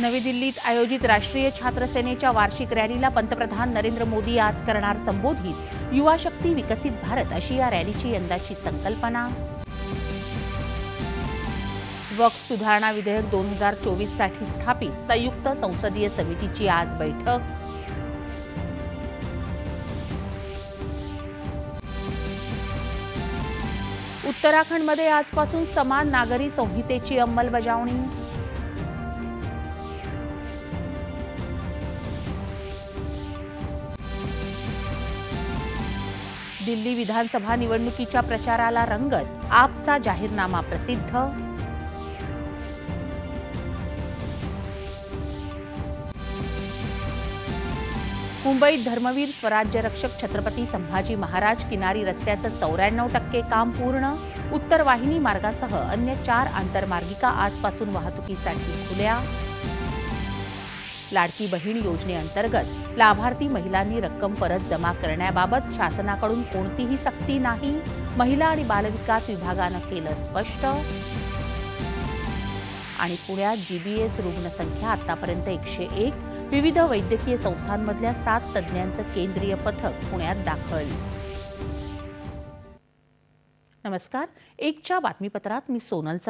नवी दिल्लीत आयोजित राष्ट्रीय छात्र सेनेच्या वार्षिक रॅलीला पंतप्रधान नरेंद्र मोदी आज करणार संबोधित. युवा शक्ती विकसित भारत अशी या रॅलीची यंदाची संकल्पना. वक्फ सुधारणा विधेयक दोन हजार चोवीससाठी स्थापित. संयुक्त संसदीय समितीची आज बैठक. उत्तराखंडमध्ये आजपासून समान नागरी संहितेची अंमलबजावणी. दिल्ली विधानसभा निवडणुकीच्या प्रचाराला रंगत आपचा जाहीरनामा प्रसिद्ध. मुंबईत धर्मवीर स्वराज्य रक्षक छत्रपती संभाजी महाराज किनारी रस्त्याचं चौऱ्याण्णव टक्के काम पूर्ण. उत्तर वाहिनी मार्गासह अन्य चार आंतरमार्गिका आजपासून वाहतुकीसाठी खुल्या. लाडकी बहीण योजनेअंतर्गत लाभार्थी महिलांनी रक्कम परत जमा करण्याबाबत शासनाकडून कोणतीही सक्ती नाही. महिला आणि बालविकास विभागानं केलं स्पष्ट. आणि पुण्यात जीबीएस रुग्णसंख्या आतापर्यंत एकशे एक. विविध वैद्यकीय संस्थांमधल्या सात तज्ज्ञांचं केंद्रीय पथक पुण्यात दाखल. नमस्कार. एकच्या बातमीपत्रात मी सोनल चव्हाण.